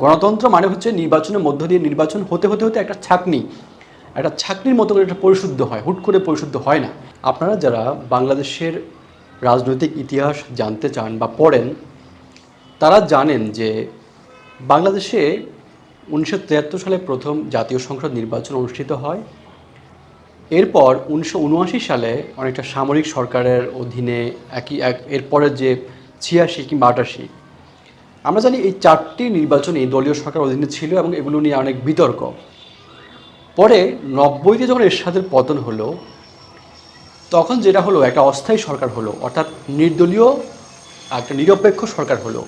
গণতন্ত্র মানে হচ্ছে নির্বাচনের মধ্য দিয়ে নির্বাচন হতে হতে হতে একটা ছাকনি। একটা ছাকনির মতো করে একটা পরিশুদ্ধ হয়, হুট করে পরিশুদ্ধ হয় না। আপনারা যারা বাংলাদেশের রাজনৈতিক ইতিহাস জানতে চান বা পড়েন, তারা জানেন যে বাংলাদেশে উনিশশো তিয়াত্তর সালে প্রথম জাতীয় সংসদ নির্বাচন অনুষ্ঠিত হয়। এরপর উনিশশো উনআশি সালে অনেকটা সামরিক সরকারের অধীনে একই, এক, এরপরের যে ছিয়াশি কিংবা আটাশি আমরা জানি এই চারটি নির্বাচনই দলীয় সরকার অধীনে ছিল এবং এগুলো নিয়ে অনেক বিতর্ক। পরে নব্বইতে যখন এরশাদের পতন হলো, তখন যেটা হলো, একটা অস্থায়ী সরকার হলো, অর্থাৎ নির্দলীয় একটা নিরপেক্ষ সরকার হলো।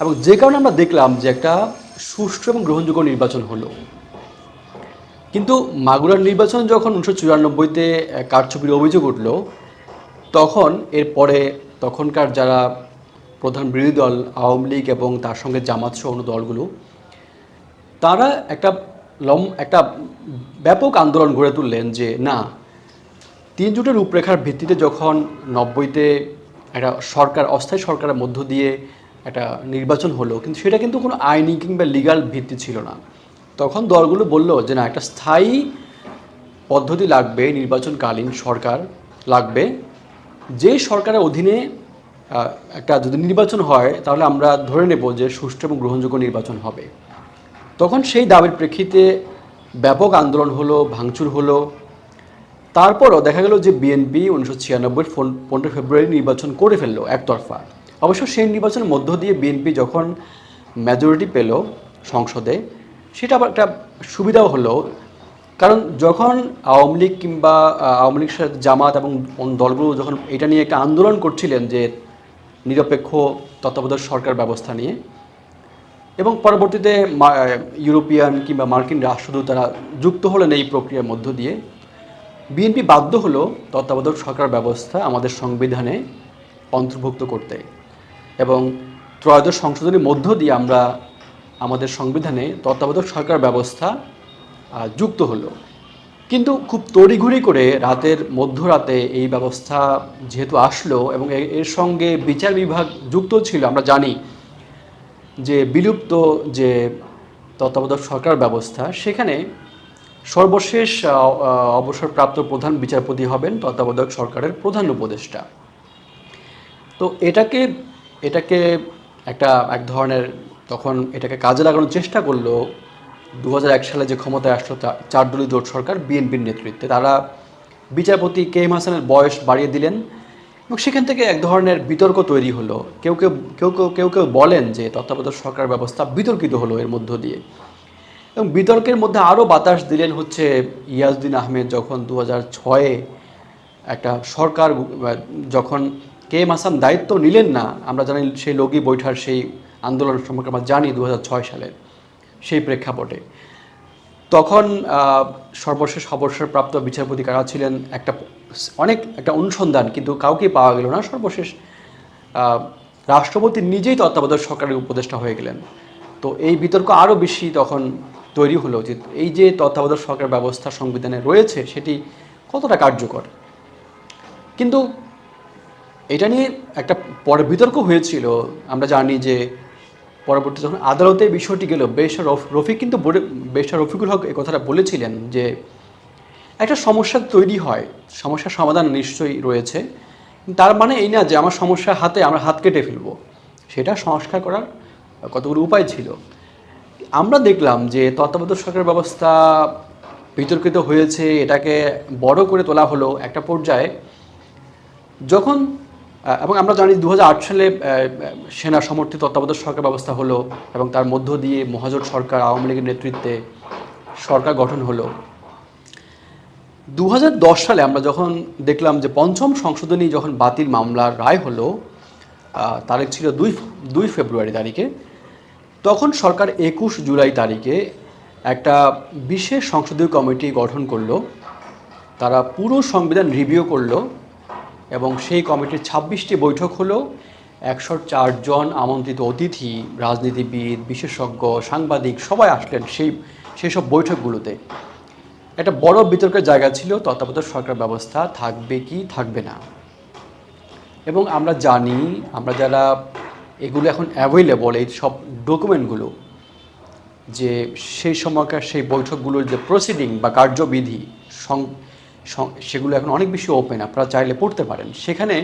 এবং যে কারণে আমরা দেখলাম যে একটা সুষ্ঠু এবং গ্রহণযোগ্য নির্বাচন হলো। কিন্তু মাগুরার নির্বাচন যখন উনিশশো চুরানব্বইতে কারচুপির অভিযোগ উঠল, তখন এরপরে তখনকার যারা প্রধান বিরোধী দল, আওয়ামী লীগ এবং তার সঙ্গে জামাত সহ অন্য দলগুলো, তারা একটা লম, একটা ব্যাপক আন্দোলন গড়ে তুললেন যে, না, তিন জোটের রূপরেখার ভিত্তিতে যখন নব্বইতে একটা সরকার, অস্থায়ী সরকারের মধ্য দিয়ে একটা নির্বাচন হলো, কিন্তু সেটা কিন্তু কোনো আইনি কিংবা লিগাল ভিত্তি ছিল না। তখন দলগুলো বলল যে, না, একটা স্থায়ী পদ্ধতি লাগবে, নির্বাচনকালীন সরকার লাগবে। যে সরকারের অধীনে একটা যদি নির্বাচন হয়, তাহলে আমরা ধরে নেব যে সুষ্ঠু এবং গ্রহণযোগ্য নির্বাচন হবে। তখন সেই দাবির প্রেক্ষিতে ব্যাপক আন্দোলন হলো, ভাঙচুর হলো। তারপরও দেখা গেল যে বিএনপি উনিশশো ছিয়ানব্বই পনেরো ফেব্রুয়ারি নির্বাচন করে ফেলল একতরফা। অবশ্য সেই নির্বাচনের মধ্য দিয়ে বিএনপি যখন মেজরিটি পেল সংসদে, সেটা আবার একটা সুবিধাও হলো। কারণ যখন আওয়ামী লীগ কিংবা আওয়ামী লীগ জামাত এবং দলগুলো যখন এটা নিয়ে একটা আন্দোলন করছিলেন যে নিরপেক্ষ তত্ত্বাবধায়ক সরকার ব্যবস্থা নিয়ে। এবং পরবর্তীতে ইউরোপিয়ান কিংবা মার্কিন রাষ্ট্রদূত তারা যুক্ত হলেন এই প্রক্রিয়ার মধ্য দিয়ে। বিএনপি বাধ্য হলো তত্ত্বাবধায়ক সরকার ব্যবস্থা আমাদের সংবিধানে অন্তর্ভুক্ত করতে। এবং ত্রয়োদশ সংশোধনীর মধ্য দিয়ে আমরা আমাদের সংবিধানে তত্ত্বাবধায়ক সরকার ব্যবস্থা যুক্ত হলো। কিন্তু খুব তড়িঘড়ি করে রাতের মধ্যরাতে এই ব্যবস্থা যেহেতু আসলো এবং এর সঙ্গে বিচার বিভাগ যুক্ত ছিল, আমরা জানি যে বিলুপ্ত যে তত্ত্বাবধায়ক সরকার ব্যবস্থা, সেখানে সর্বশেষ অবসরপ্রাপ্ত প্রধান বিচারপতি হবেন তত্ত্বাবধায়ক সরকারের প্রধান উপদেষ্টা। তো এটাকে এটাকে একটা, এক ধরনের তখন এটাকে কাজে লাগানোর চেষ্টা করল দু সালে যে ক্ষমতায় আসলো তা- চারদলীয় জোট সরকার, বিএনপির নেতৃত্বে, তারা বিচারপতি কে এম হাসানের বয়স বাড়িয়ে দিলেন এবং সেখান থেকে এক ধরনের বিতর্ক তৈরি হলো। কেউ কেউ কেউ কেউ কেউ কেউ বলেন যে তত্ত্বাবধায়ক সরকার ব্যবস্থা বিতর্কিত হলো এর মধ্য দিয়ে। এবং বিতর্কের মধ্যে আরও বাতাস দিলেন হচ্ছে ইয়াজউদ্দিন আহমেদ যখন দু ছয়ে একটা সরকার, যখন কে এম হাসান দায়িত্ব নিলেন না, আমরা জানি সেই লগি বৈঠার সেই আন্দোলন সম্পর্কে আমরা জানি দু ছয় সালে সেই প্রেক্ষাপটে। তখন সর্বশেষ অবসরপ্রাপ্ত বিচারপতি কারা ছিলেন? একটা অনেক, একটা অনুসন্ধান, কিন্তু কাউকে পাওয়া গেল না। সর্বশেষ রাষ্ট্রপতি নিজেই তত্ত্বাবধায়ক সরকারের উপদেষ্টা হয়ে গেলেন। তো এই বিতর্ক আরও বেশি তখন তৈরি হলো যে, এই যে তত্ত্বাবধায়ক সরকার ব্যবস্থা সংবিধানে রয়েছে, সেটি কতটা কার্যকর? কিন্তু এটা নিয়ে একটা পরে বিতর্ক হয়েছিল। আমরা জানি যে পরবর্তী যখন আদালতে বিষয়টি গেল বেশার রফিক কিন্তু বেশার রফিকুল হক এই কথাটা বলেছিলেন যে, একটা সমস্যা তৈরি হয় সমস্যার সমাধান নিশ্চয়ই রয়েছে। তার মানে এই না যে আমার সমস্যা হাতে, আমরা হাত কেটে ফেলব। সেটা সংস্কার করার কতগুলো উপায় ছিল। আমরা দেখলাম যে তত্ত্বাবধায়ক সরকার ব্যবস্থা বিতর্কিত হয়েছে, এটাকে বড় করে তোলা হলো একটা পর্যায়ে। যখন এবং আমরা জানি দু হাজার আট সালে সেনা সমর্থিত তত্ত্বাবধায়ক সরকার ব্যবস্থা হলো এবং তার মধ্য দিয়ে মহাজোট সরকার আওয়ামী লীগের নেতৃত্বে সরকার গঠন হলো। দু হাজার দশ সালে আমরা যখন দেখলাম যে পঞ্চম সংশোধনী যখন বাতিল মামলার রায় হলো তারিখ ছিল দুই দুই ফেব্রুয়ারি তারিখে, তখন সরকার একুশ জুলাই তারিখে একটা বিশেষ সংসদীয় কমিটি গঠন করল। তারা পুরো সংবিধান রিভিউ করল এবং সেই কমিটির ছাব্বিশটি বৈঠক হলো একশো জন আমন্ত্রিত অতিথি, রাজনীতিবিদ, বিশেষজ্ঞ, সাংবাদিক, সবাই আসলেন সেই সেই সব বৈঠকগুলোতে। একটা বড় বিতর্কের জায়গা ছিল তত্ত্বাবধায়ক সরকার ব্যবস্থা থাকবে কি, থাকবে না। এবং আমরা জানি, আমরা যারা এগুলো এখন অ্যাভেলেবল এই সব ডকুমেন্টগুলো যে সেই সময়কার সেই বৈঠকগুলোর যে প্রসিডিং বা কার্যবিধি সেগুলো এখন অনেক বেশি ওপেন আপনারা চাইলে পড়তে পারেন। সেখানে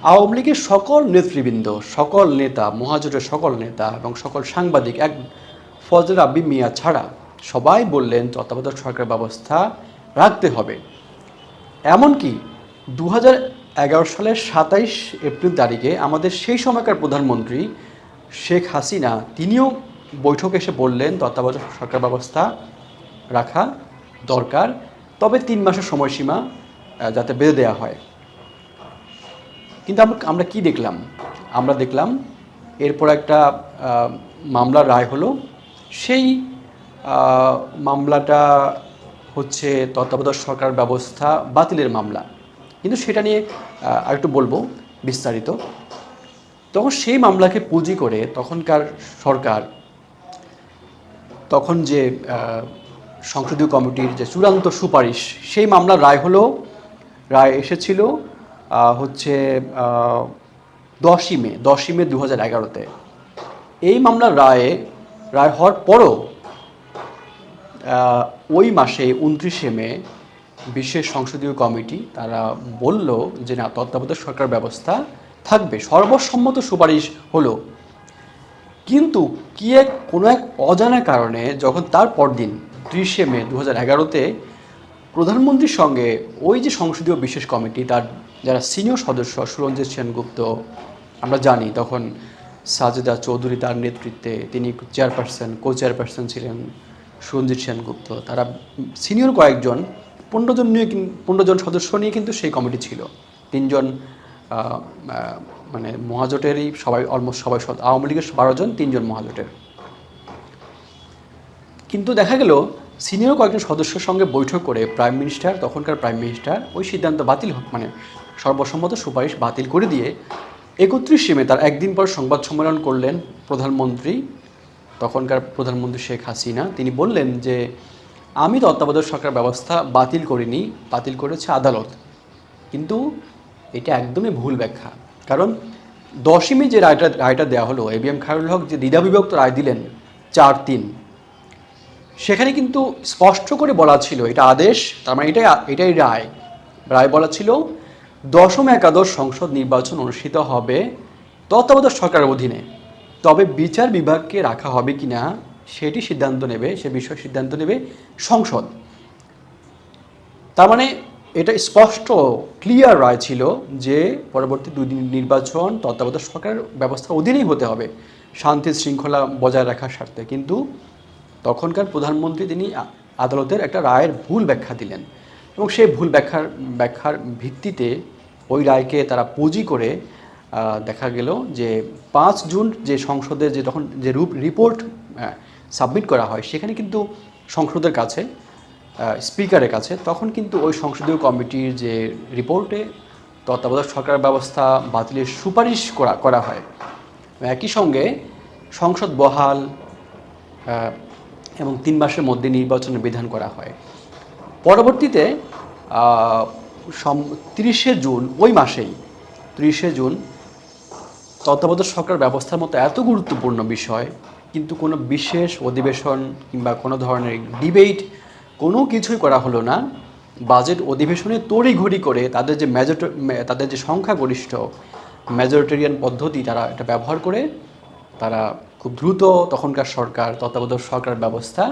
আওয়ামী লীগের সকল নেতৃবৃন্দ, সকল নেতা, মহাজোটের সকল নেতা এবং সকল সাংবাদিক, এক ফজল আব্বি মিয়া ছাড়া সবাই বললেন, তত্ত্বাবধায়ক সরকার ব্যবস্থা রাখতে হবে। এমনকি দু এগারো সালের সাতাইশ এপ্রিল তারিখে আমাদের সেই সময়কার প্রধানমন্ত্রী শেখ হাসিনা, তিনিও বৈঠকে এসে বললেন, তত্ত্বাবধায়ক সরকার ব্যবস্থা রাখা দরকার। তবে তিন মাসের সময়সীমা যাতে বেঁধে দেওয়া হয়। কিন্তু আমরা আমরা কি দেখলাম? আমরা দেখলাম এরপর একটা মামলার রায় হলো। সেই মামলাটা হচ্ছে তত্ত্বাবধায়ক সরকার ব্যবস্থা বাতিলের মামলা। কিন্তু সেটা নিয়ে আরেকটু বলব বিস্তারিত। তখন সেই মামলাকে পুঁজি করে তখনকার সরকার, তখন যে সংসদীয় কমিটির যে চূড়ান্ত সুপারিশ, সেই মামলার রায় হলো, রায় এসেছিল হচ্ছে দশই মে দশই মে দু হাজার এগারোতে। এই মামলার রায়ে, রায় হওয়ার পরও ওই মাসে, উনত্রিশে মে, বিশেষ সংসদীয় কমিটি, তারা বলল যে না, তত্ত্বাবধায়ক সরকার ব্যবস্থা থাকবে। সর্বসম্মত সুপারিশ হলো। কিন্তু কি এক, কোনো এক অজানা কারণে, যখন তার পরদিন ত্রিশে মে দু হাজার এগারোতে প্রধানমন্ত্রীর সঙ্গে ওই যে সংসদীয় বিশেষ কমিটি, তার যারা সিনিয়র সদস্য সুরঞ্জিত সেনগুপ্ত, আমরা জানি তখন সাজেদা চৌধুরী তার নেতৃত্বে তিনি চেয়ারপারসন কো চেয়ারপারসন ছিলেন সুরঞ্জিত সেনগুপ্ত। তারা সিনিয়র কয়েকজন, পনেরো জন নিয়ে পনেরো জন সদস্য নিয়ে কিন্তু সেই কমিটি ছিল। তিনজন মানে মহাজোটেরই সবাই অলমোস্ট সবাই আওয়ামী লীগের বারো জন, তিনজন মহাজোটের। কিন্তু দেখা গেল সিনিয়র কয়েকজন সদস্যের সঙ্গে বৈঠক করে প্রাইম মিনিস্টার, তখনকার প্রাইম মিনিস্টার, ওই সিদ্ধান্ত বাতিল মানে সর্বসম্মত সুপারিশ বাতিল করে দিয়ে একত্রিশে মে তার একদিন পর সংবাদ সম্মেলন করলেন প্রধানমন্ত্রী, তখনকার প্রধানমন্ত্রী শেখ হাসিনা। তিনি বললেন যে, আমি তত্ত্বাবধায়ক সরকার ব্যবস্থা বাতিল করিনি, বাতিল করেছে আদালত। কিন্তু এটা একদমই ভুল ব্যাখ্যা। কারণ দশই মে যে রায়টা রায়টা দেওয়া হলো এবিএম খায়রুল হক যে দ্বিধাবিভক্ত রায় দিলেন, চার তিন সেখানে কিন্তু স্পষ্ট করে বলা ছিল, এটা আদেশ, তার মানে এটাই এটাই রায়। রায় বলা ছিল, দশম একাদশ সংসদ নির্বাচন অনুষ্ঠিত হবে তত্ত্বাবধায়ক সরকারের অধীনে। তবে বিচার বিভাগকে রাখা হবে কি না সেটি সিদ্ধান্ত নেবে, সে বিষয়ে সিদ্ধান্ত নেবে সংসদ। তার মানে এটা স্পষ্ট, ক্লিয়ার রায় ছিল যে পরবর্তী দুই নির্বাচন তত্ত্বাবধায়ক সরকার ব্যবস্থার অধীনেই হতে হবে, শান্তি শৃঙ্খলা বজায় রাখার স্বার্থে। কিন্তু তখনকার প্রধানমন্ত্রী তিনি আদালতের একটা রায়ের ভুল ব্যাখ্যা দিলেন এবং সেই ভুল ব্যাখ্যার ব্যাখ্যার ভিত্তিতে ওই রায়কে তারা পুঁজি করে দেখা গেল যে পাঁচ জুন যে সংসদে যে তখন যে রূপ, রিপোর্ট সাবমিট করা হয় সেখানে কিন্তু সংসদের কাছে স্পিকারের কাছে তখন কিন্তু ওই সংসদীয় কমিটির যে রিপোর্টে তত্ত্বাবধায়ক সরকার ব্যবস্থা বাতিলের সুপারিশ করা করা হয়। একই সঙ্গে সংসদ বহাল এবং তিন মাসের মধ্যে নির্বাচনের বিধান করা হয়। পরবর্তীতে সম, তিরিশে জুন, ওই মাসেই, তিরিশে জুন, তত্ত্বাবধায়ক সরকার ব্যবস্থার মতো এত গুরুত্বপূর্ণ বিষয়, কিন্তু কোনো বিশেষ অধিবেশন কিংবা কোনো ধরনের ডিবেট কোনো কিছুই করা হলো না। বাজেট অধিবেশনে তড়িঘড়ি করে তাদের যে মেজর তাদের যে সংখ্যাগরিষ্ঠ মেজরিটেরিয়ান পদ্ধতি তারা এটা ব্যবহার করে, তারা খুব দ্রুত তখনকার সরকার, তত্ত্বাবধায়ক সরকার ব্যবস্থা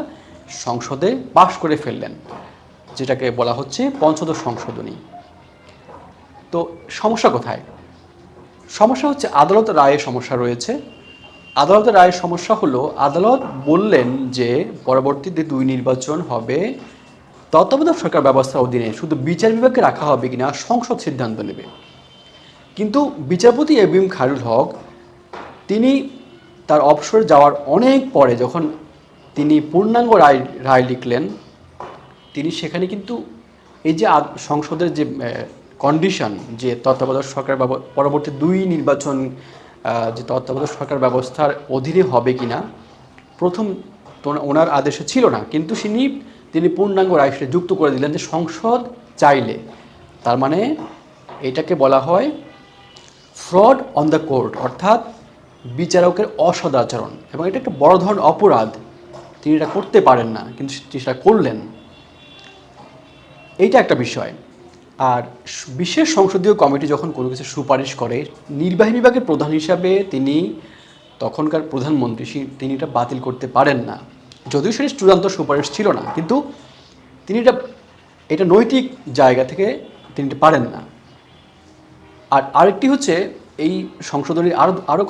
সংসদে পাশ করে ফেললেন, যেটাকে বলা হচ্ছে পঞ্চদশ সংশোধনী। তো সমস্যা কোথায়? সমস্যা হচ্ছে আদালতের রায়ে সমস্যা রয়েছে। আদালতের রায়ের সমস্যা হলো, আদালত বললেন যে পরবর্তীতে দুই নির্বাচন হবে, তত্ত্বাবধায়ক সরকার ব্যবস্থার অধীনে শুধু বিচার বিভাগকে রাখা হবে কিনা সংসদ সিদ্ধান্ত নেবে। কিন্তু বিচারপতি এবিএম খারুল হক, তিনি তার অবসর যাওয়ার অনেক পরে যখন তিনি পূর্ণাঙ্গ রায় রায় লিখলেন, তিনি সেখানে কিন্তু এই যে সংসদের যে কন্ডিশন যে তত্ত্বাবধায়ক সরকার পরবর্তী দুই নির্বাচন যে তত্ত্বাবধায়ক সরকার ব্যবস্থার অধীনে হবে কিনা, প্রথম তো ওনার আদেশে ছিল না। কিন্তু তিনি তিনি পূর্ণাঙ্গ রায় যুক্ত করে দিলেন যে সংসদ চাইলে, তার মানে এটাকে বলা হয় ফ্রড অন দ্য কোর্ট অর্থাৎ বিচারকের অসদাচরণ এবং এটা একটা বড় ধরনের অপরাধ। তিনি এটা করতে পারেন না, কিন্তু সেটা করলেন। এইটা একটা বিষয়। আর বিশেষ সংসদীয় কমিটি যখন কোনো কিছু সুপারিশ করে, নির্বাহী বিভাগের প্রধান হিসাবে তিনি তখনকার প্রধানমন্ত্রী তিনি এটা বাতিল করতে পারেন না। যদিও সেটা চূড়ান্ত সুপারিশ ছিল না, কিন্তু তিনি এটা এটা নৈতিক জায়গা থেকে তিনি পারেন না। আর আরেকটি হচ্ছে, এই সংশোধনীর আরও আরও